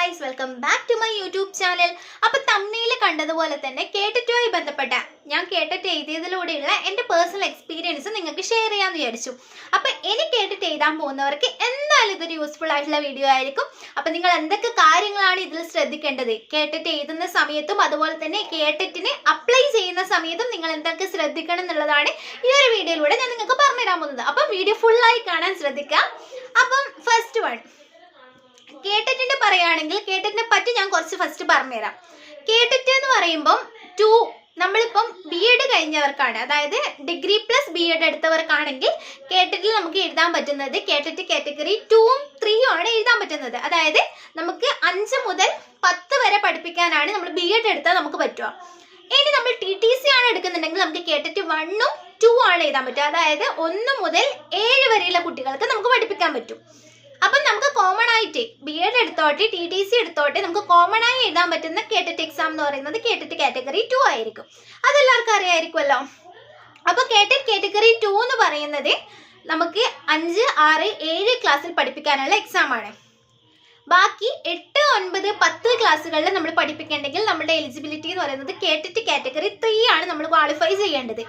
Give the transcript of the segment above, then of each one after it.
Guys welcome back to my YouTube channel അപ്പൊ തമ്മിയിൽ കണ്ടതുപോലെ തന്നെ കേട്ടിട്ടുമായി ബന്ധപ്പെട്ട ഞാൻ കേട്ടിട്ട് എഴുതിയതിലൂടെയുള്ള എന്റെ പേഴ്സണൽ എക്സ്പീരിയൻസ് നിങ്ങൾക്ക് ഷെയർ ചെയ്യാമെന്ന് വിചാരിച്ചു. അപ്പൊ എനിക്ക് കേട്ടിട്ട് എഴുതാൻ പോകുന്നവർക്ക് എന്തായാലും ഇതൊരു യൂസ്ഫുൾ ആയിട്ടുള്ള വീഡിയോ ആയിരിക്കും. അപ്പൊ നിങ്ങൾ എന്തൊക്കെ കാര്യങ്ങളാണ് ഇതിൽ ശ്രദ്ധിക്കേണ്ടത്? കേട്ടിട്ട് എഴുതുന്ന സമയത്തും അതുപോലെ തന്നെ കേട്ടിട്ടിന് അപ്ലൈ ചെയ്യുന്ന സമയത്തും നിങ്ങൾ എന്തൊക്കെ ശ്രദ്ധിക്കണം എന്നുള്ളതാണ് ഈ ഒരു വീഡിയോയിലൂടെ ഞാൻ നിങ്ങൾക്ക് പറഞ്ഞുതരാൻ പോകുന്നത്. അപ്പം വീഡിയോ ഫുള്ളായി കാണാൻ ശ്രദ്ധിക്കാം അപ്പം ഫസ്റ്റ് വൺ കേട്ടിട്ടിന്റെ പറയുകയാണെങ്കിൽ കേട്ടിട്ടിനെ പറ്റി ഞാൻ കുറച്ച് ഫസ്റ്റ് പറഞ്ഞുതരാം. കേട്ടിട്ട് എന്ന് പറയുമ്പം ടു നമ്മളിപ്പം ബി എഡ് കഴിഞ്ഞവർക്കാണ്. അതായത് ഡിഗ്രി പ്ലസ് ബി എഡ് എടുത്തവർക്കാണെങ്കിൽ കേട്ടിട്ടിൽ നമുക്ക് എഴുതാൻ പറ്റുന്നത് കേട്ടിട്ട് കാറ്റഗറി ടൂവും ത്രീയും ആണ് എഴുതാൻ പറ്റുന്നത്. അതായത് നമുക്ക് അഞ്ച് മുതൽ പത്ത് വരെ പഠിപ്പിക്കാനാണ് നമ്മൾ ബി എഡ് എടുത്താൽ നമുക്ക് പറ്റുക. ഇനി നമ്മൾ ടി ടി സി ആണ് എടുക്കുന്നുണ്ടെങ്കിൽ നമുക്ക് കേട്ടിട്ട് വണ്ണും ടു ആണ് എഴുതാൻ പറ്റുക. അതായത് ഒന്ന് മുതൽ ഏഴ് വരെയുള്ള കുട്ടികൾക്ക് നമുക്ക് പഠിപ്പിക്കാൻ പറ്റും. അപ്പം നമുക്ക് കോമൺ ആയിട്ട് ബി എഡ് എടുത്തോട്ടെ ടി ടി സി എടുത്തോട്ടെ നമുക്ക് കോമൺ ആയി എഴുതാൻ പറ്റുന്ന കേട്ടിട്ട് എക്സാം എന്ന് പറയുന്നത് കേട്ടിട്ട് കാറ്റഗറി ടു ആയിരിക്കും. അതെല്ലാവർക്കും അറിയായിരിക്കുമല്ലോ അപ്പോൾ കേട്ടിട്ട് കാറ്റഗറി ടു എന്ന് പറയുന്നത് നമുക്ക് അഞ്ച് ആറ് ഏഴ് ക്ലാസ്സിൽ പഠിപ്പിക്കാനുള്ള എക്സാം ആണ്. ബാക്കി എട്ട് ഒൻപത് പത്ത് ക്ലാസ്സുകളിൽ നമ്മൾ പഠിപ്പിക്കേണ്ടെങ്കിൽ നമ്മുടെ എലിജിബിലിറ്റി എന്ന് പറയുന്നത് കേട്ടിട്ട് കാറ്റഗറി ത്രീ ആണ് നമ്മൾ ക്വാളിഫൈ ചെയ്യേണ്ടത്.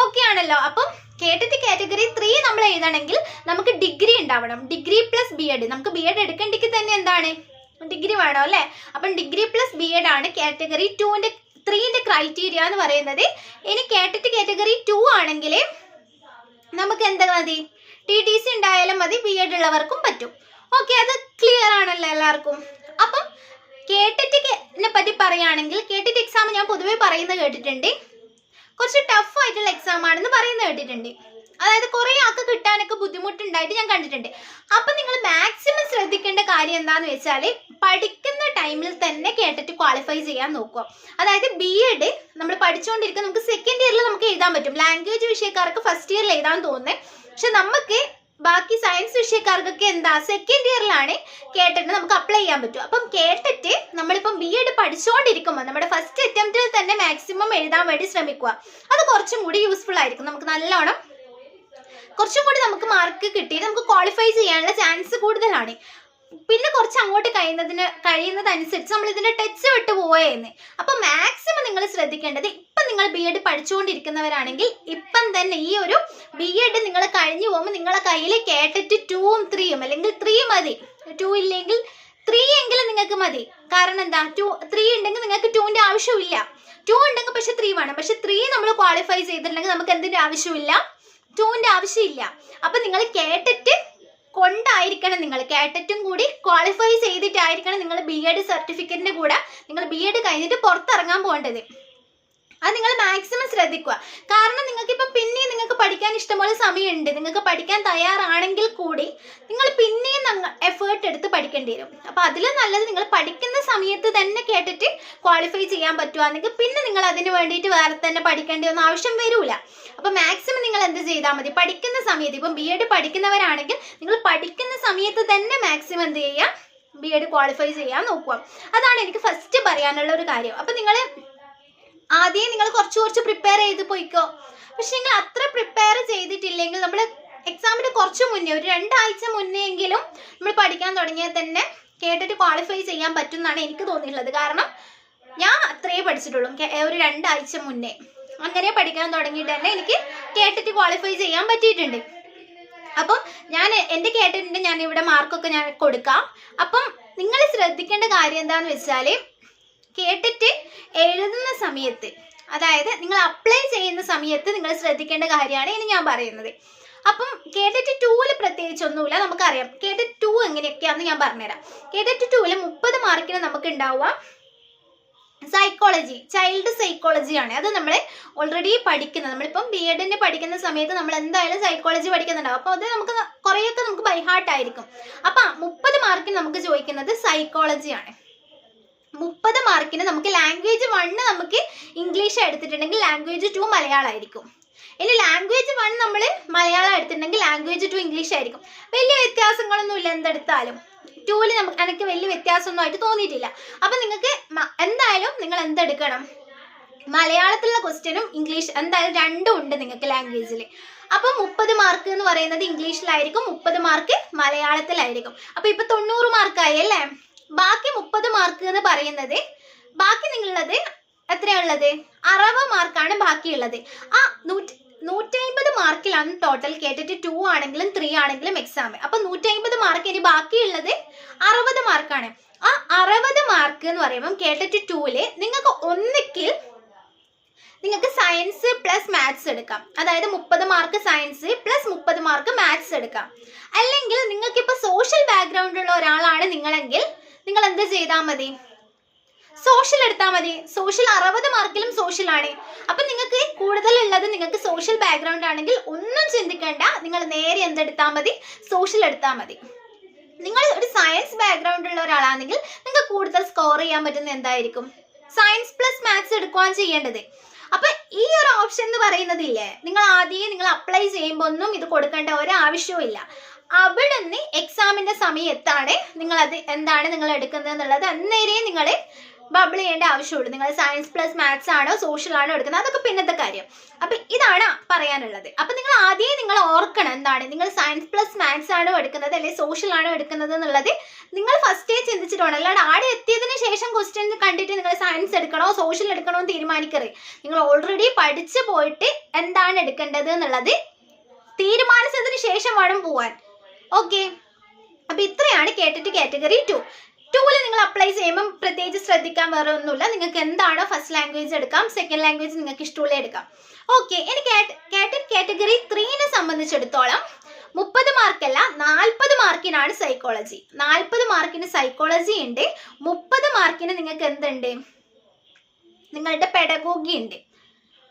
ഓക്കെ ആണല്ലോ. അപ്പം കേട്ടിട്ട് കാറ്റഗറി ത്രീ നമ്മൾ എഴുതണമെങ്കിൽ നമുക്ക് ഡിഗ്രി ഉണ്ടാവണം. ഡിഗ്രി പ്ലസ് ബി എഡ് നമുക്ക് ബി എഡ് എടുക്കേണ്ടെങ്കിൽ തന്നെ എന്താണ്? ഡിഗ്രി വേണം അല്ലേ? അപ്പം ഡിഗ്രി പ്ലസ് ബി എഡ് ആണ് കാറ്റഗറി ടുവിന്റെ ത്രീന്റെ ക്രൈറ്റീരിയ എന്ന് പറയുന്നത്. ഇനി കേട്ടിട്ട് കാറ്റഗറി ടു ആണെങ്കിൽ നമുക്ക് എന്താ മതി? ടി ടി സി ഉണ്ടായാലും മതി ബി എഡ് ഉള്ളവർക്കും പറ്റും. ഓക്കെ അത് ക്ലിയർ ആണല്ലോ എല്ലാവർക്കും. അപ്പം കേട്ടിട്ട് പറ്റി പറയുകയാണെങ്കിൽ കേട്ടിട്ട് എക്സാം ഞാൻ പൊതുവേ പറയുന്നത് കേട്ടിട്ടുണ്ട്. കുറച്ച് ടഫ് ആയിട്ടുള്ള എക്സാം ആണെന്ന് പറയുന്നത് കേട്ടിട്ടുണ്ട്. അതായത് കുറേ ആൾക്ക് കിട്ടാനൊക്കെ ബുദ്ധിമുട്ടുണ്ടായിട്ട് ഞാൻ കണ്ടിട്ടുണ്ട്. അപ്പം നിങ്ങൾ മാക്സിമം ശ്രദ്ധിക്കേണ്ട കാര്യം എന്താന്ന് വെച്ചാൽ പഠിക്കുന്ന ടൈമിൽ തന്നെ കേട്ടിട്ട് ക്വാളിഫൈ ചെയ്യാൻ നോക്കുക. അതായത് ബി എഡ് നമ്മൾ പഠിച്ചുകൊണ്ടിരിക്കുന്ന നമുക്ക് സെക്കൻഡ് ഇയറിൽ നമുക്ക് എഴുതാൻ പറ്റും. ലാംഗ്വേജ് വിഷയക്കാർക്ക് ഫസ്റ്റ് ഇയറിൽ എഴുതാൻ തോന്നുന്നത് പക്ഷെ നമുക്ക് ബാക്കി സയൻസ് വിഷയക്കാർക്കൊക്കെ എന്താ? സെക്കൻഡ് ഇയറിലാണ് കേട്ടിട്ട് നമുക്ക് അപ്ലൈ ചെയ്യാൻ പറ്റും. അപ്പം കേട്ടിട്ട് നമ്മളിപ്പം ബി എഡ് പഠിച്ചുകൊണ്ടിരിക്കുമ്പോൾ നമ്മുടെ ഫസ്റ്റ് അറ്റംപ്റ്റിൽ തന്നെ മാക്സിമം എഴുതാൻ വേണ്ടി ശ്രമിക്കുക. അത് കുറച്ചും കൂടി യൂസ്ഫുൾ ആയിരിക്കും. നമുക്ക് നല്ലോണം കുറച്ചും കൂടി നമുക്ക് മാർക്ക് കിട്ടി നമുക്ക് ക്വാളിഫൈ ചെയ്യാനുള്ള ചാൻസ് കൂടുതലാണ്. പിന്നെ കുറച്ച് അങ്ങോട്ട് കഴിയുന്നതിന് കഴിയുന്നതനുസരിച്ച് നമ്മൾ ഇതിന്റെ ടച്ച് വിട്ട് പോവുകയെന്ന് അപ്പൊ മാക്സിമം നിങ്ങൾ ശ്രദ്ധിക്കേണ്ടത് ഇപ്പം നിങ്ങൾ ബി എഡ് പഠിച്ചുകൊണ്ടിരിക്കുന്നവരാണെങ്കിൽ ഇപ്പം തന്നെ ഈ ഒരു ബി എഡ് നിങ്ങൾ കഴിഞ്ഞു പോകുമ്പോൾ നിങ്ങളെ കയ്യിൽ കേട്ടിട്ട് ടൂവും ത്രീയും അല്ലെങ്കിൽ ത്രീ മതി. ടു ഇല്ലെങ്കിൽ ത്രീ എങ്കിലും നിങ്ങൾക്ക് മതി. കാരണം എന്താ? ടു ത്രീ ഉണ്ടെങ്കിൽ നിങ്ങൾക്ക് ടൂവിന്റെ ആവശ്യമില്ല. ടു ഉണ്ടെങ്കിൽ പക്ഷെ ത്രീ വേണം. പക്ഷെ ത്രീ നമ്മൾ ക്വാളിഫൈ ചെയ്തിട്ടുണ്ടെങ്കിൽ നമുക്ക് എന്തിന്റെ ആവശ്യമില്ല? ടൂവിന്റെ ആവശ്യമില്ല. അപ്പൊ നിങ്ങൾ കേട്ടിട്ട് കൊണ്ടായിരിക്കണം നിങ്ങൾ. കേട്ടറ്റും കൂടി ക്വാളിഫൈ ചെയ്തിട്ടായിരിക്കണം നിങ്ങൾ ബി എഡ് സർട്ടിഫിക്കറ്റിന്റെ കൂടെ നിങ്ങൾ ബി എഡ് കഴിഞ്ഞിട്ട് പുറത്തിറങ്ങാൻ പോകേണ്ടത്. അത് നിങ്ങൾ മാക്സിമം ശ്രദ്ധിക്കുക. കാരണം നിങ്ങൾക്ക് ഇപ്പം പിന്നെയും നിങ്ങൾക്ക് പഠിക്കാൻ ഇഷ്ടംപോലെ സമയമുണ്ട്. നിങ്ങൾക്ക് പഠിക്കാൻ തയ്യാറാണെങ്കിൽ കൂടി നിങ്ങൾ പിന്നെയും എഫേർട്ട് എടുത്ത് പഠിക്കേണ്ടി വരും. അപ്പോൾ അതിൽ നല്ലത് നിങ്ങൾ പഠിക്കുന്ന സമയത്ത് തന്നെ കേട്ടിട്ട് ക്വാളിഫൈ ചെയ്യാൻ പറ്റുവാണെങ്കിൽ പിന്നെ നിങ്ങൾ അതിന് വേണ്ടിയിട്ട് വേറെ തന്നെ പഠിക്കേണ്ടി ഒന്നും ആവശ്യം വരില്ല അപ്പോൾ മാക്സിമം നിങ്ങൾ എന്ത് ചെയ്താൽ മതി? പഠിക്കുന്ന സമയത്ത് ഇപ്പം ബി എഡ് പഠിക്കുന്നവരാണെങ്കിൽ നിങ്ങൾ പഠിക്കുന്ന സമയത്ത് തന്നെ മാക്സിമം എന്ത് ചെയ്യുക ബി എഡ് ക്വാളിഫൈ ചെയ്യാൻ നോക്കുക. അതാണ് എനിക്ക് ഫസ്റ്റ് പറയാനുള്ള ഒരു കാര്യം. അപ്പം നിങ്ങൾ ആദ്യം നിങ്ങൾ കുറച്ച് കുറച്ച് പ്രിപ്പയർ ചെയ്ത് പോയിക്കോ. പക്ഷെ നിങ്ങൾ അത്ര പ്രിപ്പയർ ചെയ്തിട്ടില്ലെങ്കിൽ നമ്മൾ എക്സാമിന് കുറച്ച് മുന്നേ ഒരു രണ്ടാഴ്ച മുന്നേ എങ്കിലും നമ്മൾ പഠിക്കാൻ തുടങ്ങിയാൽ തന്നെ കേട്ടിട്ട് ക്വാളിഫൈ ചെയ്യാൻ പറ്റും എന്നാണ് എനിക്ക് തോന്നിയിട്ടുള്ളത്. കാരണം ഞാൻ അത്രയേ പഠിച്ചിട്ടുള്ളൂ ഒരു രണ്ടാഴ്ച മുന്നേ. അങ്ങനെ പഠിക്കാൻ തുടങ്ങിയിട്ട് തന്നെ എനിക്ക് കേട്ടിട്ട് ക്വാളിഫൈ ചെയ്യാൻ പറ്റിയിട്ടുണ്ട്. അപ്പം ഞാൻ എന്റെ കേട്ടിട്ടുണ്ട് ഞാൻ ഇവിടെ മാർക്കൊക്കെ ഞാൻ കൊടുക്കാം. അപ്പം നിങ്ങൾ ശ്രദ്ധിക്കേണ്ട കാര്യം എന്താണെന്ന് വെച്ചാൽ കേട്ടിട്ട് എഴുതുന്ന സമയത്ത് അതായത് നിങ്ങൾ അപ്ലൈ ചെയ്യുന്ന സമയത്ത് നിങ്ങൾ ശ്രദ്ധിക്കേണ്ട കാര്യമാണ് ഇനി ഞാൻ പറയുന്നത്. അപ്പം കേട്ടിട്ട് ടൂവിൽ പ്രത്യേകിച്ച് ഒന്നുമില്ല നമുക്കറിയാം. കേട്ടിട്ട് ടു എങ്ങനെയൊക്കെയാണെന്ന് ഞാൻ പറഞ്ഞുതരാം. കേട്ടിട്ട് ടൂവിൽ മുപ്പത് മാർക്കിന് നമുക്ക് ഉണ്ടാവുക സൈക്കോളജി ചൈൽഡ് സൈക്കോളജി ആണ്. അത് നമ്മൾ ഓൾറെഡി പഠിക്കുന്നത്. നമ്മളിപ്പം ബി എഡിന് പഠിക്കുന്ന സമയത്ത് നമ്മൾ എന്തായാലും സൈക്കോളജി പഠിക്കുന്നുണ്ടാവും. അപ്പോൾ അത് നമുക്ക് കുറേയൊക്കെ നമുക്ക് ബൈഹാർട്ടായിരിക്കും അപ്പം മുപ്പത് മാർക്കിന് നമുക്ക് ചോദിക്കുന്നത് സൈക്കോളജി ആണ്. മുപ്പത് മാർക്കിന് നമുക്ക് ലാംഗ്വേജ് വണ്ണ് നമുക്ക് ഇംഗ്ലീഷ് എടുത്തിട്ടുണ്ടെങ്കിൽ ലാംഗ്വേജ് ടു മലയാളമായിരിക്കും ഇനി ലാംഗ്വേജ് വൺ നമ്മൾ മലയാളം എടുത്തിട്ടുണ്ടെങ്കിൽ ലാംഗ്വേജ് ടു ഇംഗ്ലീഷ് ആയിരിക്കും. വലിയ വ്യത്യാസങ്ങളൊന്നുമില്ല എന്തെടുത്താലും. ടൂവിൽ നമുക്ക് എനിക്ക് വലിയ വ്യത്യാസമൊന്നും ആയിട്ട് തോന്നിയിട്ടില്ല. അപ്പം നിങ്ങൾക്ക് എന്തായാലും നിങ്ങൾ എന്തെടുക്കണം? മലയാളത്തിലുള്ള ക്വസ്റ്റ്യനും ഇംഗ്ലീഷ് എന്തായാലും രണ്ടും ഉണ്ട് നിങ്ങൾക്ക് ലാംഗ്വേജിൽ അപ്പം മുപ്പത് മാർക്ക് എന്ന് പറയുന്നത് ഇംഗ്ലീഷിലായിരിക്കും മുപ്പത് മാർക്ക് മലയാളത്തിലായിരിക്കും. അപ്പം ഇപ്പം തൊണ്ണൂറ് മാർക്കായി അല്ലേ? ബാക്കി മുപ്പത് മാർക്ക് എന്ന് പറയുന്നത് ബാക്കി നിങ്ങളുള്ളത് എത്രയുള്ളത് അറുപത് മാർക്കാണ് ബാക്കിയുള്ളത്. ആ നൂറ്റി നൂറ്റമ്പത് മാർക്കിലാണ് ടോട്ടൽ കേട്ടിട്ട് ടു ആണെങ്കിലും ത്രീ ആണെങ്കിലും എക്സാം അപ്പൊ നൂറ്റമ്പത് മാർക്ക് ഇനി ബാക്കിയുള്ളത് അറുപത് മാർക്കാണ് ആ അറുപത് മാർക്ക് എന്ന് പറയുമ്പോൾ കേട്ടിട്ട് ടൂൽ നിങ്ങൾക്ക് ഒന്നിക്കിൽ നിങ്ങൾക്ക് സയൻസ് പ്ലസ് മാത്സ് എടുക്കാം. അതായത് മുപ്പത് മാർക്ക് സയൻസ് പ്ലസ് മുപ്പത് മാർക്ക് മാത്സ് എടുക്കാം. അല്ലെങ്കിൽ നിങ്ങൾക്ക് ഇപ്പൊ സോഷ്യൽ ബാക്ക്ഗ്രൗണ്ട് ഉള്ള ഒരാളാണ് നിങ്ങളെങ്കിൽ നിങ്ങൾ എന്ത് ചെയ്താൽ മതി? സോഷ്യൽ എടുത്താൽ മതി. സോഷ്യൽ അറുപത് മാർക്കിലും സോഷ്യൽ ആണ്. അപ്പൊ നിങ്ങൾക്ക് കൂടുതൽ ഉള്ളത് നിങ്ങൾക്ക് സോഷ്യൽ ബാക്ക്ഗ്രൗണ്ട് ആണെങ്കിൽ ഒന്നും ചിന്തിക്കേണ്ട. നിങ്ങൾ നേരെ എന്തെടുത്താൽ മതി? സോഷ്യൽ എടുത്താൽ മതി. നിങ്ങൾ ഒരു സയൻസ് ബാക്ക്ഗ്രൗണ്ട് ഉള്ള ഒരാളാണെങ്കിൽ നിങ്ങൾക്ക് കൂടുതൽ സ്കോർ ചെയ്യാൻ പറ്റുന്ന എന്തായിരിക്കും? സയൻസ് പ്ലസ് മാത്സ് എടുക്കുവാൻ ചെയ്യേണ്ടത്. അപ്പൊ ഈ ഒരു ഓപ്ഷൻ എന്ന് പറയുന്നതില്ലേ നിങ്ങൾ ആദ്യം നിങ്ങൾ അപ്ലൈ ചെയ്യുമ്പോൾ ഒന്നും ഇത് കൊടുക്കേണ്ട ഒരാവശ്യവും ഇല്ല അവിടെ നിന്ന് എക്സാമിന്റെ സമയത്താണ് നിങ്ങൾ അത് എന്താണ് നിങ്ങൾ എടുക്കുന്നത് എന്നുള്ളത് അന്നേരം നിങ്ങൾ ബബിൾ ചെയ്യേണ്ട ആവശ്യമുള്ളൂ. നിങ്ങൾ സയൻസ് പ്ലസ് മാത്സ് ആണോ സോഷ്യൽ ആണോ എടുക്കുന്നത് അതൊക്കെ പിന്നത്തെ കാര്യം. അപ്പൊ ഇതാണ് പറയാനുള്ളത്. അപ്പൊ നിങ്ങൾ ആദ്യം നിങ്ങൾ ഓർക്കണം എന്താണ്. നിങ്ങൾ സയൻസ് പ്ലസ് മാത്സ് ആണോ എടുക്കുന്നത് അല്ലെങ്കിൽ സോഷ്യൽ ആണോ എടുക്കുന്നത് എന്നുള്ളത് നിങ്ങൾ ഫസ്റ്റേ ചിന്തിച്ചിട്ട് വേണം അല്ലാണ്ട് ആടെ എത്തിയതിന് ശേഷം ക്വസ്റ്റ്യൻ കണ്ടിട്ട് നിങ്ങൾ സയൻസ് എടുക്കണോ സോഷ്യൽ എടുക്കണോ എന്ന് തീരുമാനിക്കരുത്. നിങ്ങൾ ഓൾറെഡി പഠിച്ചു പോയിട്ട് എന്താണ് എടുക്കേണ്ടത് എന്നുള്ളത് തീരുമാനിച്ചതിന് ശേഷം വേണം പോവാൻ. ഓക്കെ അപ്പൊ ഇത്രയാണ് കേട്ടിട്ട് കാറ്റഗറി ടു ടൂൽ നിങ്ങൾ അപ്ലൈ ചെയ്യുമ്പോൾ പ്രത്യേകിച്ച് ശ്രദ്ധിക്കാൻ വേറെ ഒന്നുമില്ല. നിങ്ങൾക്ക് എന്താണോ ഫസ്റ്റ് ലാംഗ്വേജ് എടുക്കാം സെക്കൻഡ് ലാംഗ്വേജ് നിങ്ങൾക്ക് ഇഷ്ടമുള്ള എടുക്കാം. ഓക്കെ ഇനി കേട്ടറ്റ് കാറ്റഗറി ത്രീനെ സംബന്ധിച്ചിടത്തോളം മുപ്പത് മാർക്കല്ല നാൽപ്പത് മാർക്കിനാണ് സൈക്കോളജി നാൽപ്പത് മാർക്കിന് സൈക്കോളജി ഉണ്ട്. മുപ്പത് മാർക്കിന് നിങ്ങൾക്ക് എന്തുണ്ട്? നിങ്ങളുടെ പെഡഗോഗി ഉണ്ട്.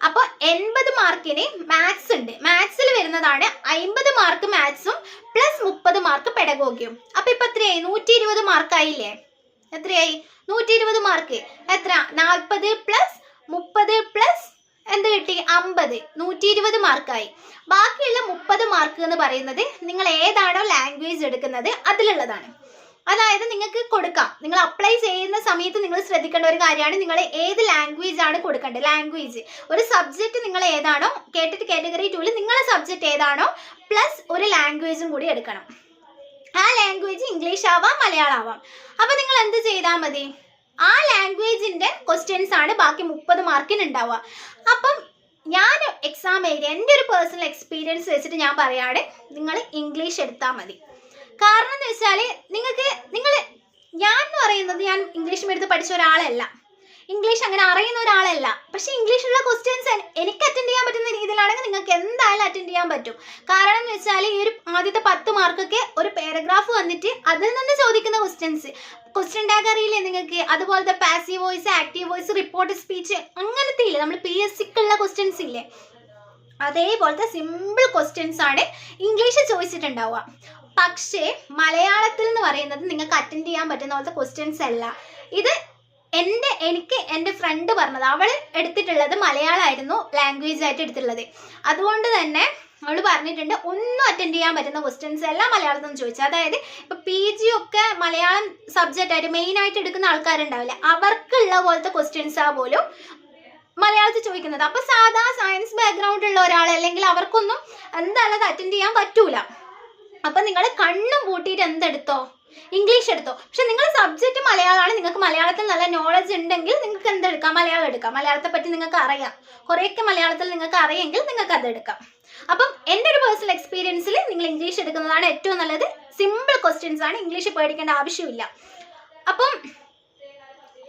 അപ്പോൾ എൺപത് മാർക്കിന് മാത്സ് ഉണ്ട്. മാത്സിൽ വരുന്നതാണ് അമ്പത് മാർക്ക് മാത്സും പ്ലസ് മുപ്പത് മാർക്ക് പെഡഗോഗിയും അപ്പൊ ഇപ്പൊ എത്രയായി? നൂറ്റി ഇരുപത് മാർക്കായില്ലേ എത്രയായി? നൂറ്റി ഇരുപത് മാർക്ക് എത്ര? നാൽപ്പത് പ്ലസ് മുപ്പത് പ്ലസ് എന്ത് കിട്ടി? അമ്പത്. നൂറ്റി ഇരുപത് മാർക്കായി ബാക്കിയുള്ള മുപ്പത് മാർക്ക് എന്ന് പറയുന്നത് നിങ്ങൾ ഏതാണോ ലാംഗ്വേജ് എടുക്കുന്നത് അതിലുള്ളതാണ്. അതായത് നിങ്ങൾക്ക് കൊടുക്കാം. നിങ്ങൾ അപ്ലൈ ചെയ്യുന്ന സമയത്ത് നിങ്ങൾ ശ്രദ്ധിക്കേണ്ട ഒരു കാര്യമാണ് നിങ്ങൾ ഏത് ലാംഗ്വേജ് ആണ് കൊടുക്കേണ്ടത്. ലാംഗ്വേജ് ഒരു സബ്ജക്റ്റ് നിങ്ങൾ ഏതാണോ കേട്ടിട്ട് കാറ്റഗറി ടൂവിൽ നിങ്ങളെ സബ്ജക്റ്റ് ഏതാണോ പ്ലസ് ഒരു ലാംഗ്വേജും കൂടി എടുക്കണം. ആ ലാംഗ്വേജ് ഇംഗ്ലീഷ് ആവാം മലയാളം ആവാം അപ്പൊ നിങ്ങൾ എന്ത് ചെയ്താൽ മതി? ആ ലാംഗ്വേജിന്റെ ക്വസ്റ്റ്യൻസ് ആണ് ബാക്കി മുപ്പത് മാർക്കിന് ഉണ്ടാവുക. അപ്പം ഞാൻ എക്സാം എഴുതി എന്റെ ഒരു പേഴ്സണൽ എക്സ്പീരിയൻസ് വെച്ചിട്ട് ഞാൻ പറയാണ് നിങ്ങൾ ഇംഗ്ലീഷ് എടുത്താൽ മതി. കാരണം എന്ന് വെച്ചാൽ നിങ്ങൾക്ക് നിങ്ങൾ ഞാൻ എന്ന് പറയുന്നത് ഞാൻ ഇംഗ്ലീഷ് മീഡിയത്തിൽ പഠിച്ച ഒരാളല്ല. ഇംഗ്ലീഷ് അങ്ങനെ അറിയുന്ന ഒരാളല്ല. പക്ഷേ ഇംഗ്ലീഷിലുള്ള ക്വസ്റ്റ്യൻസ് എനിക്ക് അറ്റൻഡ് ചെയ്യാൻ പറ്റുന്ന രീതിയിലാണെങ്കിൽ നിങ്ങൾക്ക് എന്തായാലും അറ്റൻഡ് ചെയ്യാൻ പറ്റും. കാരണം എന്ന് വെച്ചാൽ ഈ ഒരു ആദ്യത്തെ പത്ത് മാർക്കൊക്കെ ഒരു പാരഗ്രാഫ് വന്നിട്ട് അതിൽ നിന്ന് ചോദിക്കുന്ന ക്വസ്റ്റ്യൻസ് ക്വസ്റ്റ്യൻ ടാഗ് അറിയില്ലേ നിങ്ങൾക്ക്? അതുപോലത്തെ passive voice active voice report speech അങ്ങനത്തെ ഇല്ലേ? നമ്മൾ പി എസ് സിക്കുള്ള ക്വസ്റ്റ്യൻസ് ഇല്ലേ? അതേപോലത്തെ സിമ്പിൾ ക്വസ്റ്റ്യൻസ് ആണ് ഇംഗ്ലീഷ് ചോദിച്ചിട്ടുണ്ടാവുക. പക്ഷേ മലയാളത്തിൽ എന്ന് പറയുന്നത് നിങ്ങൾക്ക് അറ്റൻഡ് ചെയ്യാൻ പറ്റുന്ന പോലത്തെ ക്വസ്റ്റ്യൻസ് അല്ല. ഇത് എന്റെ എനിക്ക് എന്റെ ഫ്രണ്ട് പറഞ്ഞത്. അവൾ എടുത്തിട്ടുള്ളത് മലയാളമായിരുന്നു ലാംഗ്വേജ് ആയിട്ട് എടുത്തിട്ടുള്ളത്. അതുകൊണ്ട് തന്നെ അവൾ പറഞ്ഞിട്ടുണ്ട് ഒന്നും അറ്റൻഡ് ചെയ്യാൻ പറ്റുന്ന ക്വസ്റ്റ്യൻസ് എല്ലാം മലയാളത്തിൽ നിന്ന് ചോദിച്ചു. അതായത് ഇപ്പൊ പി ജി ഒക്കെ മലയാളം സബ്ജക്റ്റ് ആയിട്ട് മെയിൻ ആയിട്ട് എടുക്കുന്ന ആൾക്കാരുണ്ടാവില്ല. അവർക്കുള്ള പോലത്തെ ക്വസ്റ്റ്യൻസ് ആ പോലും മലയാളത്തിൽ ചോദിക്കുന്നത്. അപ്പൊ സാധാ സയൻസ് ബാക്ക്ഗ്രൗണ്ട് ഉള്ള ഒരാൾ അല്ലെങ്കിൽ അവർക്കൊന്നും എന്തായാലും അത് അറ്റൻഡ് ചെയ്യാൻ പറ്റൂല. അപ്പൊ നിങ്ങൾ കണ്ണും പൂട്ടിയിട്ട് എന്തെടുത്തോ? ഇംഗ്ലീഷ് എടുത്തോ? പക്ഷെ നിങ്ങൾ സബ്ജക്റ്റ് മലയാളമാണ് നിങ്ങൾക്ക് മലയാളത്തിൽ നല്ല നോളജ് ഉണ്ടെങ്കിൽ നിങ്ങൾക്ക് എന്തെടുക്കാം? മലയാളം എടുക്കാം. മലയാളത്തെ പറ്റി നിങ്ങൾക്ക് അറിയാം. കുറേയൊക്കെ മലയാളത്തിൽ നിങ്ങൾക്ക് അറിയെങ്കിൽ നിങ്ങൾക്ക് അത് എടുക്കാം. അപ്പം എന്റെ ഒരു പേഴ്സണൽ എക്സ്പീരിയൻസിൽ നിങ്ങൾ ഇംഗ്ലീഷ് എടുക്കുന്നതാണ് ഏറ്റവും നല്ലത്. സിമ്പിൾ ക്വസ്റ്റ്യൻസ് ആണ്. ഇംഗ്ലീഷ് പേടിക്കേണ്ട ആവശ്യമില്ല. അപ്പം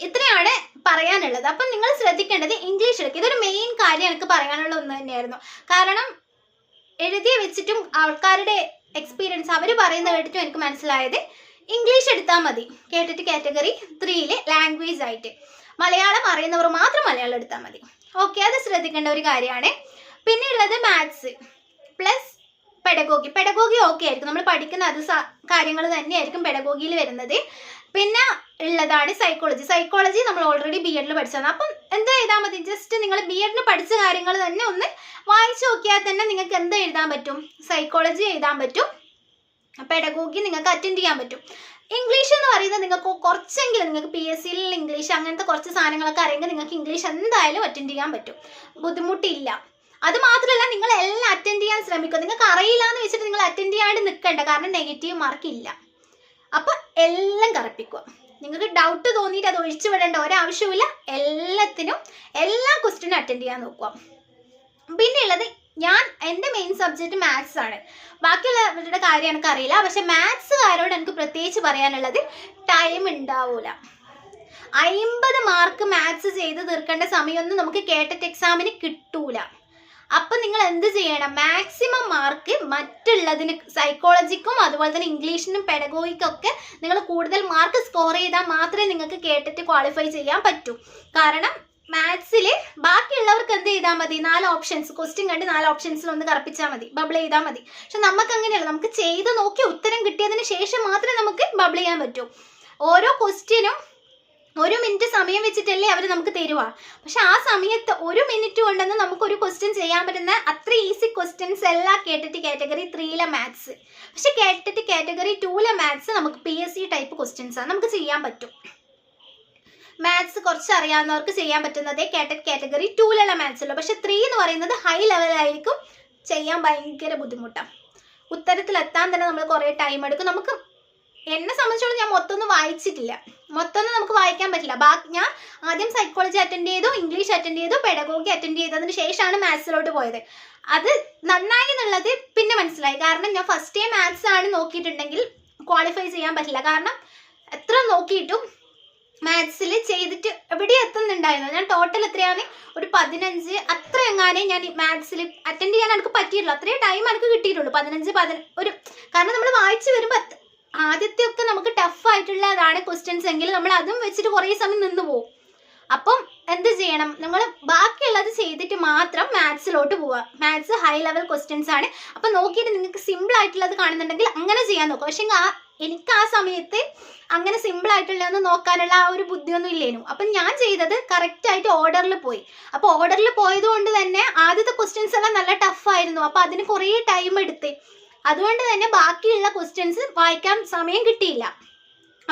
ഇത്രയാണ് പറയാനുള്ളത്. അപ്പം നിങ്ങൾ ശ്രദ്ധിക്കേണ്ടത് ഇംഗ്ലീഷ് എടുക്കുക. ഇതൊരു മെയിൻ കാര്യം എനിക്ക് പറയാനുള്ള ഒന്ന് തന്നെയായിരുന്നു. കാരണം എഴുതി വെച്ചിട്ടും ആൾക്കാരുടെ എക്സ്പീരിയൻസ് അവർ പറയുന്ന കേട്ടിട്ടും എനിക്ക് മനസ്സിലായത് ഇംഗ്ലീഷ് എടുത്താൽ മതി. കേട്ടിട്ട് കാറ്റഗറി ത്രീയിലെ ലാംഗ്വേജ് ആയിട്ട്. മലയാളം അറിയുന്നവർ മാത്രം മലയാളം എടുത്താൽ മതി. ഓക്കെ അത് ശ്രദ്ധിക്കേണ്ട ഒരു കാര്യമാണ്. പിന്നെ ഉള്ളത് maths plus pedagogy pedagogy okay ആയിരിക്കും. നമ്മൾ പഠിക്കുന്ന അത് കാര്യങ്ങൾ തന്നെയായിരിക്കും പെഡഗോഗിയിൽ വരുന്നത്. പിന്നെ ഉള്ളതാണ് സൈക്കോളജി സൈക്കോളജി നമ്മൾ ഓൾറെഡി ബി എഡിൽ പഠിച്ചതാണ്. അപ്പം എന്താ എഴുതാൻ മതി ജസ്റ്റ് നിങ്ങൾ ബി എഡിൽ പഠിച്ച കാര്യങ്ങൾ തന്നെ ഒന്ന് വായിച്ചു നോക്കിയാൽ തന്നെ നിങ്ങൾക്ക് എന്താ എഴുതാൻ പറ്റും? സൈക്കോളജി എഴുതാൻ പറ്റും. പെഡഗോഗി നിങ്ങൾക്ക് അറ്റൻഡ് ചെയ്യാൻ പറ്റും. ഇംഗ്ലീഷ് എന്ന് പറയുന്നത് നിങ്ങൾക്ക് കുറച്ചെങ്കിലും നിങ്ങൾക്ക് പി എസ് സിയിൽ ഇംഗ്ലീഷ് അങ്ങനത്തെ കുറച്ച് സാധനങ്ങളൊക്കെ അറിയെങ്കിൽ നിങ്ങൾക്ക് ഇംഗ്ലീഷ് എന്തായാലും അറ്റൻഡ് ചെയ്യാൻ പറ്റും. ബുദ്ധിമുട്ടില്ല. അത് മാത്രമല്ല നിങ്ങൾ എല്ലാം അറ്റൻഡ് ചെയ്യാൻ ശ്രമിക്കുക നിങ്ങൾക്ക് അറിയില്ല എന്ന് വെച്ചിട്ട് നിങ്ങൾ അറ്റൻഡ് ചെയ്യാണ്ട് നിൽക്കണ്ട. കാരണം നെഗറ്റീവ് മാർക്ക് ഇല്ല. അപ്പൊ എല്ലാം കറപ്പിക്കുക. നിങ്ങൾക്ക് ഡൗട്ട് തോന്നിയിട്ട് അത് ഒഴിച്ചു വിടേണ്ട ഒരാവശ്യവുമില്ല. എല്ലാത്തിനും എല്ലാ ക്വസ്റ്റിനും അറ്റൻഡ് ചെയ്യാൻ നോക്കുക. പിന്നെ ഉള്ളത് ഞാൻ എന്റെ മെയിൻ സബ്ജക്റ്റ് മാത്സ് ആണ്. ബാക്കിയുള്ളവരുടെ കാര്യം എനിക്ക് അറിയില്ല പക്ഷെ മാത്സുകാരോട് എനിക്ക് പ്രത്യേകിച്ച് പറയാനുള്ളത് ടൈം ഉണ്ടാവൂല. അയിമ്പത് മാർക്ക് മാത്സ് ചെയ്ത് തീർക്കേണ്ട സമയമൊന്നും നമുക്ക് കേട്ടിട്ട് എക്സാമിന് കിട്ടൂല. അപ്പൊ എന്ത് ചെയ്യണം? മാക്സിമം മാർക്ക് മറ്റുള്ളതിന് സൈക്കോളജിക്കും അതുപോലെ തന്നെ ഇംഗ്ലീഷിനും പെഡഗോയിക്കും ഒക്കെ നിങ്ങൾ കൂടുതൽ മാർക്ക് സ്കോർ ചെയ്താൽ മാത്രമേ നിങ്ങൾക്ക് കേട്ടിട്ട് ക്വാളിഫൈ ചെയ്യാൻ പറ്റൂ. കാരണം മാത്സിൽ ബാക്കിയുള്ളവർക്ക് എന്ത് ചെയ്താൽ മതി? നാല് ഓപ്ഷൻസ് ക്വസ്റ്റ്യൻ കണ്ട് നാല് ഓപ്ഷൻസിൽ ഒന്ന് കറപ്പിച്ചാൽ മതി. ബബിൾ ചെയ്താൽ മതി. പക്ഷെ നമുക്ക് അങ്ങനെയല്ല. നമുക്ക് ചെയ്ത് നോക്കി ഉത്തരം കിട്ടിയതിന് ശേഷം മാത്രമേ നമുക്ക് ബബിൾ ചെയ്യാൻ പറ്റൂ. ഓരോ ക്വസ്റ്റ്യനും ഒരു മിനിറ്റ് സമയം വെച്ചിട്ടല്ലേ അവർ നമുക്ക് തരുക പക്ഷെ ആ സമയത്ത് ഒരു മിനിറ്റ് കൊണ്ടെന്ന് നമുക്ക് ഒരു ക്വസ്റ്റ്യൻ ചെയ്യാൻ പറ്റുന്ന അത്ര ഈസി ക്വസ്റ്റ്യൻസ് എല്ലാം കേട്ടിട്ട് കാറ്റഗറി ത്രീയിലെ മാത്സ് പക്ഷെ കേട്ടിട്ട് കാറ്റഗറി ടൂലെ മാത്സ് നമുക്ക് P S C type questions ആണ് നമുക്ക് ചെയ്യാൻ പറ്റും. മാത്സ് കുറച്ച് അറിയാവുന്നവർക്ക് ചെയ്യാൻ പറ്റുന്നതേ കേട്ടറ്റ് കാറ്റഗറി ടൂലുള്ള മാത്സ് ഉള്ളൂ. പക്ഷെ ത്രീ എന്ന് പറയുന്നത് ഹൈ ലെവലായിരിക്കും ചെയ്യാൻ ഭയങ്കര ബുദ്ധിമുട്ടാണ് ഉത്തരത്തിലെത്താൻ തന്നെ നമ്മൾ കുറേ ടൈം എടുക്കും. നമുക്ക് എന്നെ സംബന്ധിച്ചോളം ഞാൻ മൊത്തം ഒന്നും വായിച്ചിട്ടില്ല. മൊത്തം നമുക്ക് വായിക്കാൻ പറ്റില്ല. ബാക്കി ഞാൻ ആദ്യം സൈക്കോളജി അറ്റൻഡ് ചെയ്തു ഇംഗ്ലീഷ് അറ്റൻഡ് ചെയ്തു പെഡഗോഗി അറ്റൻഡ് ചെയ്തതിന് ശേഷമാണ് മാത്സിലോട്ട് പോയത്. അത് നന്നായി എന്നുള്ളത് പിന്നെ മനസ്സിലായി. കാരണം ഞാൻ ഫസ്റ്റ് ടൈം മാത്സ് ആണ് നോക്കിയിട്ടുണ്ടെങ്കിൽ ക്വാളിഫൈ ചെയ്യാൻ പറ്റില്ല. കാരണം എത്ര നോക്കിയിട്ടും മാത്സിൽ ചെയ്തിട്ട് എവിടെ എത്തുന്നുണ്ടായിരുന്നു? ഞാൻ ടോട്ടൽ എത്രയാണ്? ഒരു പതിനഞ്ച് അത്ര എങ്ങാനേ ഞാൻ മാത്സിൽ അറ്റൻഡ് ചെയ്യാൻ എനിക്ക് പറ്റിയിട്ടുള്ളൂ അത്രയും ടൈം എനിക്ക് കിട്ടിയിട്ടുള്ളൂ. പതിനഞ്ച് പതിന ഒരു കാരണം നമ്മൾ വായിച്ചു വരുമ്പോൾ ആദ്യത്തെ ഒക്കെ നമുക്ക് ടഫ് ആയിട്ടുള്ളതാണ് ക്വസ്റ്റ്യൻസ് എങ്കിൽ നമ്മൾ അതും വെച്ചിട്ട് കുറേ സമയം നിന്ന് പോകും അപ്പം എന്ത് ചെയ്യണം? നമ്മൾ ബാക്കിയുള്ളത് ചെയ്തിട്ട് മാത്രം മാത്സിലോട്ട് പോവുക മാത്സ് ഹൈ ലെവൽ ക്വസ്റ്റ്യൻസ് ആണ്. അപ്പം നോക്കിയിട്ട് നിങ്ങൾക്ക് സിമ്പിൾ ആയിട്ടുള്ളത് കാണുന്നുണ്ടെങ്കിൽ അങ്ങനെ ചെയ്യാൻ നോക്കുക പക്ഷേ ആ എനിക്ക് ആ സമയത്ത് അങ്ങനെ സിമ്പിൾ ആയിട്ടുള്ളതൊന്നും നോക്കാനുള്ള ആ ഒരു ബുദ്ധിയൊന്നും ഇല്ലേനു. അപ്പം ഞാൻ ചെയ്തത് കറക്റ്റായിട്ട് ഓർഡറിൽ പോയി. അപ്പോൾ ഓർഡറിൽ പോയത് കൊണ്ട് തന്നെ ആദ്യത്തെ ക്വസ്റ്റ്യൻസ് എല്ലാം നല്ല ടഫായിരുന്നു അപ്പോൾ അതിന് കുറേ ടൈം എടുത്ത്. അതുകൊണ്ട് തന്നെ ബാക്കിയുള്ള ക്വസ്റ്റ്യൻസ് വായിക്കാൻ സമയം കിട്ടിയില്ല.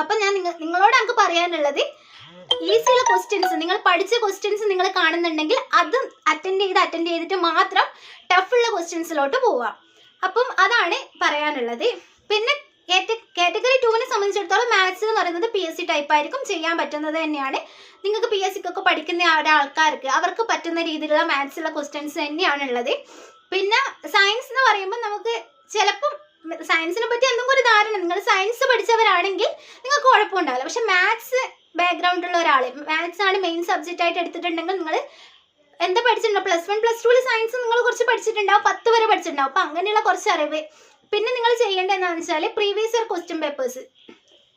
അപ്പം ഞാൻ നിങ്ങൾ നിങ്ങളോട് നമുക്ക് പറയാനുള്ളത് ഈസിയുള്ള ക്വസ്റ്റ്യൻസ് നിങ്ങൾ പഠിച്ച ക്വസ്റ്റ്യൻസ് നിങ്ങൾ കാണുന്നുണ്ടെങ്കിൽ അത് അറ്റൻഡ് ചെയ്ത് അറ്റൻഡ് ചെയ്തിട്ട് മാത്രം ടഫുള്ള ക്വസ്റ്റ്യൻസിലോട്ട് പോവാം അപ്പം അതാണ് പറയാനുള്ളത്. പിന്നെ കാറ്റഗറി ടുവിനെ സംബന്ധിച്ചിടത്തോളം മാത്സ് എന്ന് പറയുന്നത് പി എസ് സി ടൈപ്പ് ആയിരിക്കും ചെയ്യാൻ പറ്റുന്നത് തന്നെയാണ്. നിങ്ങൾക്ക് പി എസ് സിക്കൊക്കെ പഠിക്കുന്ന ഒരാൾക്കാർക്ക് അവർക്ക് പറ്റുന്ന രീതിയിലുള്ള മാത്സിലുള്ള ക്വസ്റ്റ്യൻസ് തന്നെയാണുള്ളത്. പിന്നെ സയൻസ് എന്ന് പറയുമ്പോൾ നമുക്ക് ചിലപ്പം സയൻസിനെ പറ്റി എന്തെങ്കിലും ഒരു ധാരണ. നിങ്ങൾ സയൻസ് പഠിച്ചവരാണെങ്കിൽ നിങ്ങൾക്ക് കുഴപ്പമുണ്ടാവില്ല. പക്ഷെ മാത്സ് ബാക്ക്ഗ്രൗണ്ട് ഉള്ള ഒരാൾ മാത്സ് ആണ് മെയിൻ സബ്ജക്റ്റ് ആയിട്ട് എടുത്തിട്ടുണ്ടെങ്കിൽ നിങ്ങൾ എന്താ പഠിച്ചിട്ടുണ്ടാവും പ്ലസ് വൺ പ്ലസ് ടുവിൽ സയൻസ് നിങ്ങൾ കുറച്ച് പഠിച്ചിട്ടുണ്ടാവും. പത്ത് വരെ പഠിച്ചിട്ടുണ്ടാവും. അപ്പം അങ്ങനെയുള്ള കുറച്ച് അറിവ്. പിന്നെ നിങ്ങൾ ചെയ്യേണ്ടത് എന്താണെന്ന് വെച്ചാൽ പ്രീവിയസ് ഇയർ ക്വസ്റ്റ്യൻ പേപ്പേഴ്സ്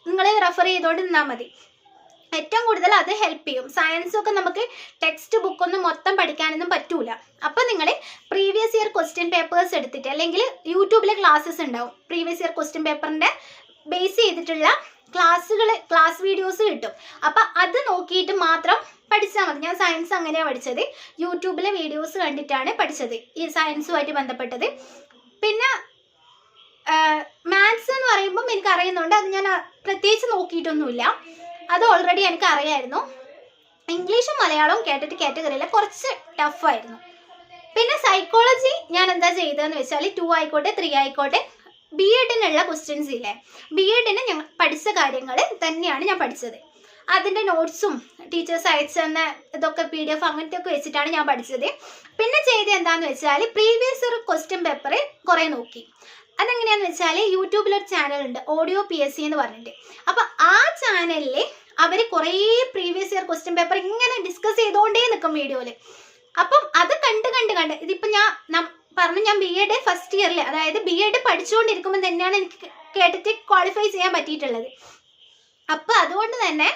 നിങ്ങൾ റെഫർ ചെയ്തുകൊണ്ട് നിന്നാൽ മതി. ഏറ്റവും കൂടുതൽ അത് ഹെൽപ്പ് ചെയ്യും. സയൻസ് ഒക്കെ നമുക്ക് ടെക്സ്റ്റ് ബുക്കൊന്നും മൊത്തം പഠിക്കാനൊന്നും പറ്റൂല. അപ്പം നിങ്ങൾ പ്രീവിയസ് ഇയർ ക്വസ്റ്റ്യൻ പേപ്പേഴ്സ് എടുത്തിട്ട് അല്ലെങ്കിൽ യൂട്യൂബിലെ ക്ലാസ്സസ് ഉണ്ടാവും. പ്രീവിയസ് ഇയർ ക്വസ്റ്റ്യൻ പേപ്പറിന്റെ ബേസ് ചെയ്തിട്ടുള്ള ക്ലാസ്സുകൾ ക്ലാസ് വീഡിയോസ് കിട്ടും. അപ്പം അത് നോക്കിയിട്ട് മാത്രം പഠിച്ചാൽ മതി. ഞാൻ സയൻസ് അങ്ങനെയാണ് പഠിച്ചത്. യൂട്യൂബിലെ വീഡിയോസ് കണ്ടിട്ടാണ് പഠിച്ചത്. ഈ സയൻസുമായിട്ട് ബന്ധപ്പെട്ടത്. പിന്നെ മാത്സ് എന്ന് പറയുമ്പം എനിക്ക് അറിയുന്നുണ്ട് അത് ഞാൻ പ്രത്യേകിച്ച് നോക്കിയിട്ടൊന്നുമില്ല. അത് ഓൾറെഡി എനിക്ക് അറിയായിരുന്നു ഇംഗ്ലീഷും മലയാളവും കേട്ടിട്ട് കാറ്റഗറിയിൽ കുറച്ച് ടഫായിരുന്നു പിന്നെ സൈക്കോളജി ഞാൻ എന്താ ചെയ്തതെന്ന് വെച്ചാൽ ടു ആയിക്കോട്ടെ ത്രീ ആയിക്കോട്ടെ ബി എഡിനുള്ള ക്വസ്റ്റ്യൻസ് ഇല്ലേ? ബി എഡിന് ഞങ്ങൾ പഠിച്ച കാര്യങ്ങൾ തന്നെയാണ് ഞാൻ പഠിച്ചത്. അതിന്റെ നോട്ട്സും ടീച്ചേഴ്സ് അയച്ചു തന്ന ഇതൊക്കെ പി ഡി എഫ് അങ്ങനത്തെ ഒക്കെ വെച്ചിട്ടാണ് ഞാൻ പഠിച്ചത്. പിന്നെ ചെയ്ത് എന്താന്ന് വെച്ചാൽ പ്രീവിയസ് ഇയർ ക്വസ്റ്റ്യൻ പേപ്പർ കുറേ നോക്കി. അതെങ്ങനെയാന്ന് വെച്ചാൽ യൂട്യൂബിൽ ഒരു ചാനൽ ഉണ്ട് ഓഡിയോ പി എസ് സി എന്ന് പറഞ്ഞിട്ട്. അപ്പൊ ആ ചാനലിൽ അവർ കുറേ പ്രീവിയസ് ഇയർ ക്വസ്റ്റ്യൻ പേപ്പർ ഇങ്ങനെ ഡിസ്കസ് ചെയ്തുകൊണ്ടേ നിൽക്കും വീഡിയോയിൽ അപ്പം അത് കണ്ട് കണ്ട് കണ്ട് ഇതിപ്പോൾ ഞാൻ പറഞ്ഞു ഞാൻ ബി എഡ് ഫസ്റ്റ് ഇയറിൽ അതായത് ബി എഡ് പഠിച്ചുകൊണ്ടിരിക്കുമ്പോൾ തന്നെയാണ് എനിക്ക് കേട്ടിട്ട് ക്വാളിഫൈ ചെയ്യാൻ പറ്റിയിട്ടുള്ളത്. അപ്പം അതുകൊണ്ട് തന്നെ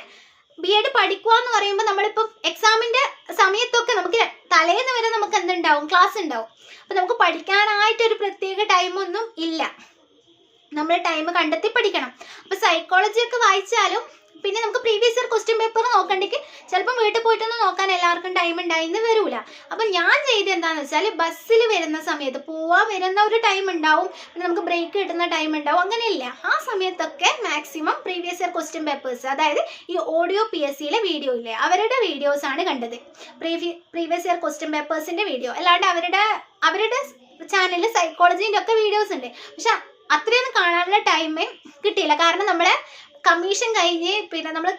ബി എഡ് പഠിക്കുക എന്ന് പറയുമ്പോൾ നമ്മളിപ്പോൾ എക്സാമിന്റെ സമയത്തൊക്കെ നമുക്ക് തലേന്ന് വരെ നമുക്ക് എന്തുണ്ടാവും? ക്ലാസ് ഉണ്ടാവും. അപ്പം നമുക്ക് പഠിക്കാനായിട്ടൊരു പ്രത്യേക ടൈമൊന്നും ഇല്ല. നമ്മൾ ടൈം കണ്ടെത്തി പഠിക്കണം. അപ്പം സൈക്കോളജിയൊക്കെ വായിച്ചാലും പിന്നെ നമുക്ക് പ്രീവിയസ് ഇയർ ക്വസ്റ്റ്യൻ പേപ്പർ നോക്കണ്ടെങ്കിൽ ചിലപ്പം വീട്ടിൽ പോയിട്ടൊന്നും നോക്കാൻ എല്ലാവർക്കും ടൈം ഉണ്ടായിന്ന് വരൂല. അപ്പം ഞാൻ ചെയ്ത് എന്താണെന്ന് വെച്ചാൽ ബസ്സിൽ വരുന്ന സമയത്ത് പോവാൻ വരുന്ന ഒരു ടൈം ഉണ്ടാവും. പിന്നെ നമുക്ക് ബ്രേക്ക് കിട്ടുന്ന ടൈം ഉണ്ടാവും. അങ്ങനെയില്ല. ആ സമയത്തൊക്കെ maximum previous year question papers അതായത് ഈ ഓഡിയോ പി എസ് സിയിലെ വീഡിയോ ഇല്ലേ അവരുടെ വീഡിയോസ് ആണ് കണ്ടത്. പ്രീവിയസ് ഇയർ ക്വസ്റ്റ്യൻ പേപ്പേഴ്സിന്റെ വീഡിയോ അല്ലാണ്ട് അവരുടെ അവരുടെ ചാനലിൽ സൈക്കോളജീന്റെ ഒക്കെ വീഡിയോസ് ഉണ്ട്. പക്ഷെ അത്രയൊന്നും കാണാനുള്ള ടൈം കിട്ടിയില്ല. കാരണം നമ്മളെ കമ്മീഷൻ കഴിഞ്ഞ് പിന്നെ നമ്മൾ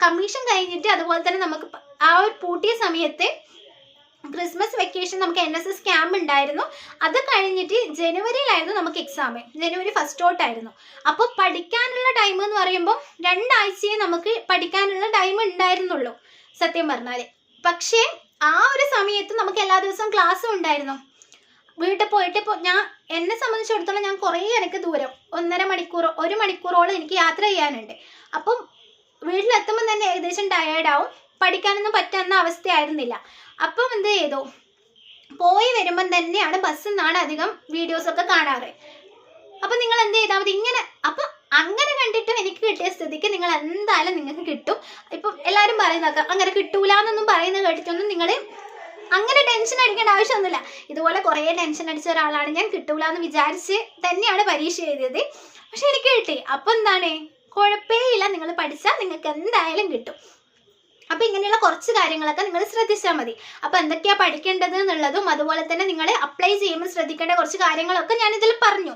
കമ്മീഷൻ കഴിഞ്ഞിട്ട് അതുപോലെ തന്നെ നമുക്ക് ആ ഒരു പൂട്ടിയ സമയത്ത് ക്രിസ്മസ് വെക്കേഷൻ നമുക്ക് എൻ എസ് എസ് ക്യാമ്പ് ഉണ്ടായിരുന്നു. അത് കഴിഞ്ഞിട്ട് ജനുവരിയിലായിരുന്നു നമുക്ക് എക്സാം ജനുവരി ഫസ്റ്റ് തൊട്ടായിരുന്നു. അപ്പോൾ പഠിക്കാനുള്ള ടൈം എന്ന് പറയുമ്പോൾ രണ്ടാഴ്ചയെ നമുക്ക് പഠിക്കാനുള്ള ടൈം ഉണ്ടായിരുന്നുള്ളൂ. സത്യം പറഞ്ഞാൽ പക്ഷേ ആ ഒരു സമയത്ത് നമുക്ക് എല്ലാ ദിവസവും ക്ലാസ്സും ഉണ്ടായിരുന്നു. വീട്ടിൽ പോയിട്ട് ഇപ്പോൾ ഞാൻ എന്നെ സംബന്ധിച്ചിടത്തോളം ഞാൻ കുറേ എനിക്ക് ദൂരം ഒന്നര മണിക്കൂർ ഒരു മണിക്കൂറോളം എനിക്ക് യാത്ര ചെയ്യാനുണ്ട്. അപ്പം വീട്ടിലെത്തുമ്പോൾ തന്നെ ഏകദേശം ടയേർഡാവും പഠിക്കാനൊന്നും പറ്റുന്ന അവസ്ഥയായിരുന്നില്ല. അപ്പം എന്ത് ചെയ്തു? പോയി വരുമ്പം തന്നെയാണ് ബസ്സിൽ നിന്നാണ് അധികം വീഡിയോസൊക്കെ കാണാറ്. അപ്പം നിങ്ങൾ എന്ത് ചെയ്താൽ മതി? ഇങ്ങനെ അപ്പം അങ്ങനെ കണ്ടിട്ടും എനിക്ക് കിട്ടിയ സ്ഥിതിക്ക് നിങ്ങൾ എന്തായാലും നിങ്ങൾക്ക് കിട്ടും. ഇപ്പം എല്ലാവരും പറയുന്നതൊക്കെ അങ്ങനെ കിട്ടൂല എന്നൊന്നും പറയുന്നത് കേട്ടിട്ടൊന്നും നിങ്ങൾ അങ്ങനെ ടെൻഷൻ അടിക്കേണ്ട ആവശ്യമൊന്നുമില്ല. ഇതുപോലെ കുറേ ടെൻഷൻ അടിച്ച ഒരാളാണ് ഞാൻ കിട്ടൂല എന്ന് വിചാരിച്ച് തന്നെയാണ് പരീക്ഷ എഴുതിയത്. പക്ഷെ എനിക്ക് കിട്ടി. അപ്പം എന്താണ്? കുഴപ്പമില്ല നിങ്ങൾ പഠിച്ചാൽ നിങ്ങൾക്ക് എന്തായാലും കിട്ടും. അപ്പൊ ഇങ്ങനെയുള്ള കുറച്ച് കാര്യങ്ങളൊക്കെ നിങ്ങൾ ശ്രദ്ധിച്ചാൽ മതി. അപ്പൊ എന്തൊക്കെയാ പഠിക്കേണ്ടത് എന്നുള്ളതും അതുപോലെ തന്നെ നിങ്ങൾ അപ്ലൈ ചെയ്യുമ്പോൾ ശ്രദ്ധിക്കേണ്ട കുറച്ച് കാര്യങ്ങളൊക്കെ ഞാൻ ഇതിൽ പറഞ്ഞു.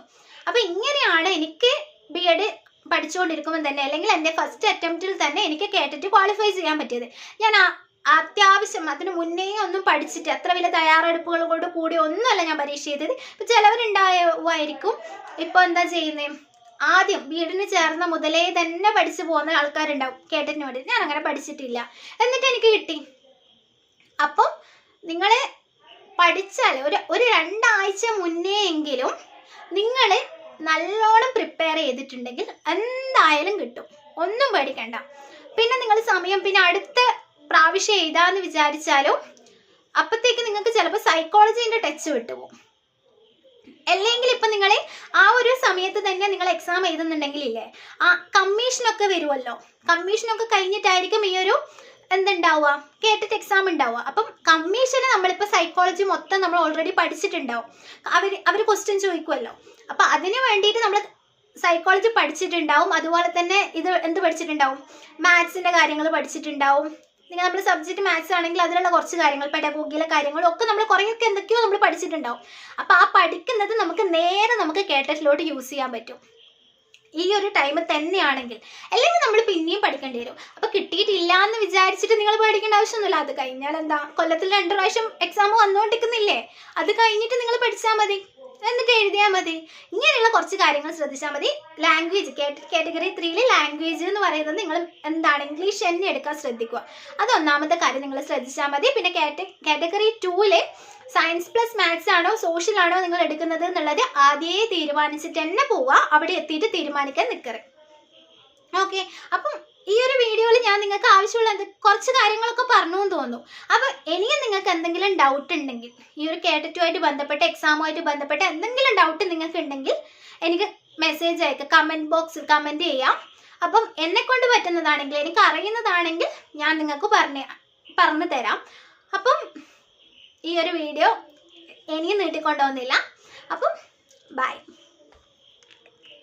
അപ്പൊ ഇങ്ങനെയാണ് എനിക്ക് ബി എഡ് പഠിച്ചുകൊണ്ടിരിക്കുമ്പോൾ തന്നെ അല്ലെങ്കിൽ എന്റെ ഫസ്റ്റ് അറ്റംപ്റ്റിൽ തന്നെ എനിക്ക് കേട്ടിട്ട് ക്വാളിഫൈ ചെയ്യാൻ പറ്റിയത്. ഞാൻ അത്യാവശ്യം. അതിന് മുന്നേ ഒന്നും പഠിച്ചിട്ട് അത്ര വലിയ തയ്യാറെടുപ്പുകളോട് കൂടി ഒന്നുമല്ല ഞാൻ പരീക്ഷ ചെയ്തത് ഇപ്പം ചിലവരുണ്ടാവുമായിരിക്കും ഇപ്പോൾ എന്താ ചെയ്യുന്നത് ആദ്യം വീടിന് ചേർന്ന മുതലേ തന്നെ പഠിച്ചു പോകുന്ന ആൾക്കാരുണ്ടാവും. കേട്ടതിന് വേണ്ടി ഞാൻ അങ്ങനെ പഠിച്ചിട്ടില്ല. എന്നിട്ട് എനിക്ക് കിട്ടി. അപ്പം നിങ്ങൾ പഠിച്ചാൽ ഒരു ഒരു രണ്ടാഴ്ച മുന്നേ എങ്കിലും നിങ്ങൾ നല്ലോണം പ്രിപ്പയർ ചെയ്തിട്ടുണ്ടെങ്കിൽ എന്തായാലും കിട്ടും. ഒന്നും പേടിക്കണ്ട. പിന്നെ നിങ്ങൾ സമയം പിന്നെ അടുത്ത പ്രാവശ്യം എഴുതാന്ന് വിചാരിച്ചാലും അപ്പത്തേക്ക് നിങ്ങൾക്ക് ചിലപ്പോൾ സൈക്കോളജീന്റെ ടച്ച് വിട്ടുപോകും അല്ലെങ്കിൽ ഇപ്പം നിങ്ങൾ ആ ഒരു സമയത്ത് തന്നെ നിങ്ങൾ എക്സാം എഴുതുന്നുണ്ടെങ്കിൽ ഇല്ലേ ആ കമ്മീഷനൊക്കെ വരുമല്ലോ. കമ്മീഷനൊക്കെ കഴിഞ്ഞിട്ടായിരിക്കും ഈ ഒരു എന്തുണ്ടാവുക? കേട്ടിട്ട് എക്സാം ഉണ്ടാവുക. അപ്പം കമ്മീഷന് നമ്മളിപ്പോൾ സൈക്കോളജി മൊത്തം നമ്മൾ ഓൾറെഡി പഠിച്ചിട്ടുണ്ടാവും. അവർ അവർ ക്വസ്റ്റ്യൻ ചോദിക്കുമല്ലോ. അപ്പം അതിന് വേണ്ടിയിട്ട് നമ്മൾ സൈക്കോളജി പഠിച്ചിട്ടുണ്ടാവും. അതുപോലെ തന്നെ ഇത് എന്ത് പഠിച്ചിട്ടുണ്ടാവും? മാത്സിന്റെ കാര്യങ്ങൾ പഠിച്ചിട്ടുണ്ടാവും. നിങ്ങൾ നമ്മൾ സബ്ജക്റ്റ് മാത്സ് ആണെങ്കിൽ അതിലുള്ള കുറച്ച് കാര്യങ്ങൾ പെടകോഗിയിലെ കാര്യങ്ങളും ഒക്കെ നമ്മൾ കുറേയൊക്കെ എന്തൊക്കെയോ നമ്മൾ പഠിച്ചിട്ടുണ്ടാവും. അപ്പോൾ ആ പഠിക്കുന്നത് നമുക്ക് നേരെ നമുക്ക് കേട്ടറ്റിലോട്ട് യൂസ് ചെയ്യാൻ പറ്റും. ഈ ഒരു ടൈം തന്നെയാണെങ്കിൽ അല്ലെങ്കിൽ നമ്മൾ പിന്നെയും പഠിക്കേണ്ടി വരും. അപ്പോൾ കിട്ടിയിട്ടില്ല എന്ന് വിചാരിച്ചിട്ട് നിങ്ങൾ പഠിക്കേണ്ട ആവശ്യമൊന്നുമില്ല. അത് കഴിഞ്ഞാൽ എന്താ? കൊല്ലത്തിൽ രണ്ട് പ്രാവശ്യം എക്സാം വന്നുകൊണ്ടിരിക്കുന്നില്ലേ? അത് കഴിഞ്ഞിട്ട് നിങ്ങൾ പഠിച്ചാൽ മതി. എന്നിട്ട് എഴുതിയാൽ മതി. ഇങ്ങനെയുള്ള കുറച്ച് കാര്യങ്ങൾ ശ്രദ്ധിച്ചാൽ മതി. ലാംഗ്വേജ് കാറ്റഗറി ത്രീയിൽ ലാംഗ്വേജ് എന്ന് പറയുന്നത് നിങ്ങൾ എന്താണ് ഇംഗ്ലീഷ് തന്നെ എടുക്കാൻ ശ്രദ്ധിക്കുക. അത് ഒന്നാമത്തെ കാര്യം നിങ്ങൾ ശ്രദ്ധിച്ചാൽ മതി. പിന്നെ കാറ്റഗറി ടൂവിലെ സയൻസ് പ്ലസ് മാത്സ് ആണോ സോഷ്യൽ ആണോ നിങ്ങൾ എടുക്കുന്നത് എന്നുള്ളത് ആദ്യമേ തീരുമാനിച്ചിട്ട് തന്നെ പോവുക അവിടെ എത്തിയിട്ട് തീരുമാനിക്കാൻ നിൽക്കരുത് ഓക്കെ അപ്പം ഈ ഒരു വീഡിയോയിൽ ഞാൻ നിങ്ങൾക്ക് ആവശ്യമുള്ള എന്ത് കുറച്ച് കാര്യങ്ങളൊക്കെ പറഞ്ഞു എന്ന് തോന്നുന്നു. അപ്പോൾ ഇനിയും നിങ്ങൾക്ക് എന്തെങ്കിലും ഡൗട്ട് ഉണ്ടെങ്കിൽ ഈ ഒരു കേട്ടറ്റുമായിട്ട് ബന്ധപ്പെട്ട് എക്സാമുമായിട്ട് ബന്ധപ്പെട്ട് എന്തെങ്കിലും ഡൗട്ട് നിങ്ങൾക്ക് ഉണ്ടെങ്കിൽ എനിക്ക് മെസ്സേജ് അയക്കുക കമന്റ് ബോക്സിൽ കമന്റ് ചെയ്യാം. അപ്പം എന്നെ കൊണ്ട് പറ്റുന്നതാണെങ്കിൽ എനിക്ക് അറിയുന്നതാണെങ്കിൽ ഞാൻ നിങ്ങൾക്ക് പറഞ്ഞ പറഞ്ഞു തരാം. അപ്പം ഈ ഒരു വീഡിയോ ഇനിയും നീട്ടിക്കൊണ്ടുപോകുന്നില്ല അപ്പം ബൈ